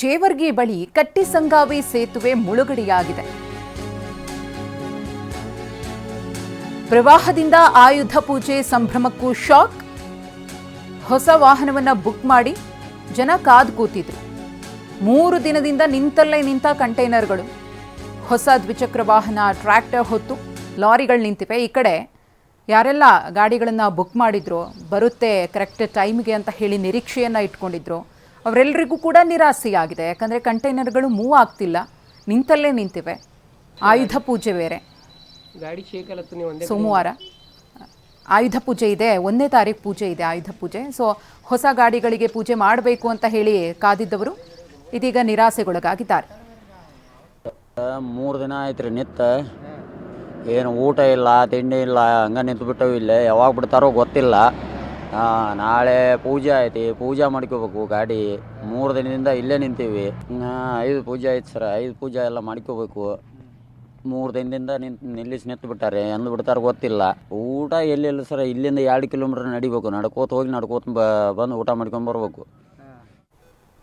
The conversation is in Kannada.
ಜೇವರ್ಗಿ ಬಳಿ ಕಟ್ಟಿಸಂಗಾವಿ ಸೇತುವೆ ಮುಳುಗಡೆಯಾಗಿದೆ. ಪ್ರವಾಹದಿಂದ ಆಯುಧ ಪೂಜೆ ಸಂಭ್ರಮಕ್ಕೂ ಶಾಕ್. ಹೊಸ ವಾಹನವನ್ನ ಬುಕ್ ಮಾಡಿ ಜನ ಕಾದು ಕೂತಿದ್ರು. ಮೂರು ದಿನದಿಂದ ನಿಂತಲ್ಲೇ ನಿಂತ ಕಂಟೈನರ್ಗಳು. ಹೊಸ ದ್ವಿಚಕ್ರ ವಾಹನ, ಟ್ರ್ಯಾಕ್ಟರ್ ಹೊತ್ತು ಲಾರಿಗಳು ನಿಂತಿವೆ. ಈ ಕಡೆ ಯಾರೆಲ್ಲ ಗಾಡಿಗಳನ್ನು ಬುಕ್ ಮಾಡಿದ್ರು, ಬರುತ್ತೆ ಕರೆಕ್ಟ್ ಟೈಮ್ಗೆ ಅಂತ ಹೇಳಿ ನಿರೀಕ್ಷೆಯನ್ನು ಇಟ್ಕೊಂಡಿದ್ರು. ಅವರೆಲ್ಲರಿಗೂ ಕೂಡ ನಿರಾಸೆಯಾಗಿದೆ. ಯಾಕಂದರೆ ಕಂಟೈನರ್ಗಳು ಮೂವ್ ಆಗ್ತಿಲ್ಲ. ನಿಂತಲ್ಲೇ ನಿಂತಿವೆ. ಆಯುಧ ಪೂಜೆ ಬೇರೆ. ಸೋಮವಾರ. ಆಯುಧ ಪೂಜೆ ಇದೆ. ಒಂದನೇ ತಾರೀಕು ಪೂಜೆ ಇದೆ ಆಯುಧ ಪೂಜೆ. ಸೊ ಹೊಸ ಗಾಡಿಗಳಿಗೆ ಪೂಜೆ ಮಾಡಬೇಕು ಅಂತ ಹೇಳಿ ಕಾದಿದ್ದವರು ಇದೀಗ ನಿರಾಸೆಗೊಳಗಾಗಿದ್ದಾರೆ. ಮೂರು ದಿನ ಆಯ್ತು ರೀ ನಿತ್ತ ಏನು ಊಟ ಇಲ್ಲ ತಿಂಡಿ ಇಲ್ಲ ಹಂಗೆ ನಿಂತು ಬಿಟ್ಟವು ಇಲ್ಲೇ. ಯಾವಾಗ ಬಿಡ್ತಾರೋ ಗೊತ್ತಿಲ್ಲ. ಆ, ನಾಳೆ ಪೂಜೆ ಐತಿ ಪೂಜೆ ಮಾಡ್ಕೋಬೇಕು ಗಾಡಿ. ಮೂರು ದಿನದಿಂದ ಇಲ್ಲೇ ನಿಂತೀವಿ. ಐದು ಪೂಜೆ ಐತಿ ಸರ್. ಐದು ಪೂಜೆ ಎಲ್ಲ ಮಾಡ್ಕೋಬೇಕು. ಮೂರು ದಿನದಿಂದ ನಿಂತು ನಿಲ್ಲಿಸಿ ನಿಂತು ಬಿಟ್ಟಾರೆ. ಎಂದು ಬಿಡ್ತಾರೆ ಗೊತ್ತಿಲ್ಲ. ಊಟ ಎಲ್ಲೆಲ್ಲ ಸರ್. ಇಲ್ಲಿಂದ ಎರಡು ಕಿಲೋಮೀಟ್ರ್ ನಡಿಬೇಕು. ನಡ್ಕೋತ ಹೋಗಿ ನಡ್ಕೋತ ಬಂದು ಊಟ ಮಾಡ್ಕೊಂಡು ಬರ್ಬೇಕು.